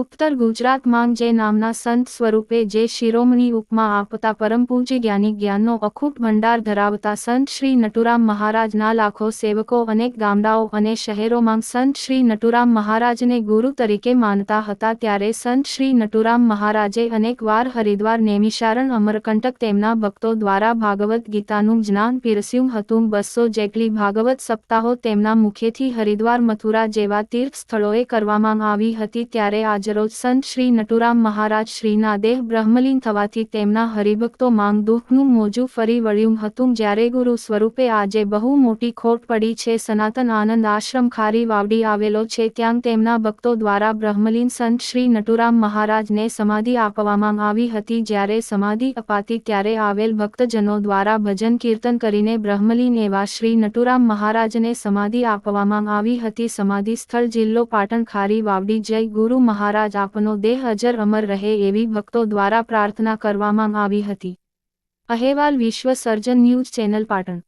ઉત્તર ગુજરાતમાં જે નામના સંત સ્વરૂપે જે શિરોમણી ઉપમા આપતા પરમ પૂજ્ય જ્ઞાની જ્ઞાનનો અખૂટ ભંડાર ધરાવતા સંત શ્રી નટુરામ મહારાજના લાખો સેવકો અનેક ગામડાઓ અને શહેરોમાં સંત શ્રી નટુરામ મહારાજને ગુરુ તરીકે માનતા હતા ત્યારે સંત શ્રી નટુરામ મહારાજે અનેકવાર હરિદ્વાર નેમિશારણ અમરકંટક તેમના ભક્તો દ્વારા ભાગવત ગીતાનું જ્ઞાન પીરસ્યું હતું. બસો જેટલી ભાગવત સપ્તાહો તેમના મુખેથી હરિદ્વાર મથુરા જેવા તીર્થ સ્થળોએ કરવામાં આવી હતી ત્યારે આજરોજ સંત શ્રી નટુરામ મહારાજ શ્રીના દેહ બ્રહ્મલીન થવાથી તેમના હરિભક્તો માંગ દુઃખનું મોજું ફરી વળ્યું હતું જ્યારે ગુરુ સ્વરૂપે આજે બહુ મોટી ખોટ પડી છે. સનાતન આનંદ આશ્રમ ખારી વાવડી આવેલો છે. ત્યાં તેમના ભક્તો દ્વારા બ્રહ્મલીન સંત શ્રી નટુરામ મહારાજને સમાધિ આપવામાં આવી હતી. જ્યારે સમાધિ અપાતી ત્યારે આવેલ ભક્તજનો દ્વારા ભજન કીર્તન કરીને બ્રહ્મલીન એવા શ્રી નટુરામ મહારાજને સમાધિ આપવામાં આવી હતી. સમાધિ સ્થળ જિલ્લો પાટણ ખારી વાવડી જય ગુરુ મહારાજ આપનો દેહ અજર અમર રહે એવી ભક્તો દ્વારા પ્રાર્થના કરવામાં આવી હતી. અહેવાલ વિશ્વ સર્જન ન્યૂઝ ચેનલ પાટણ.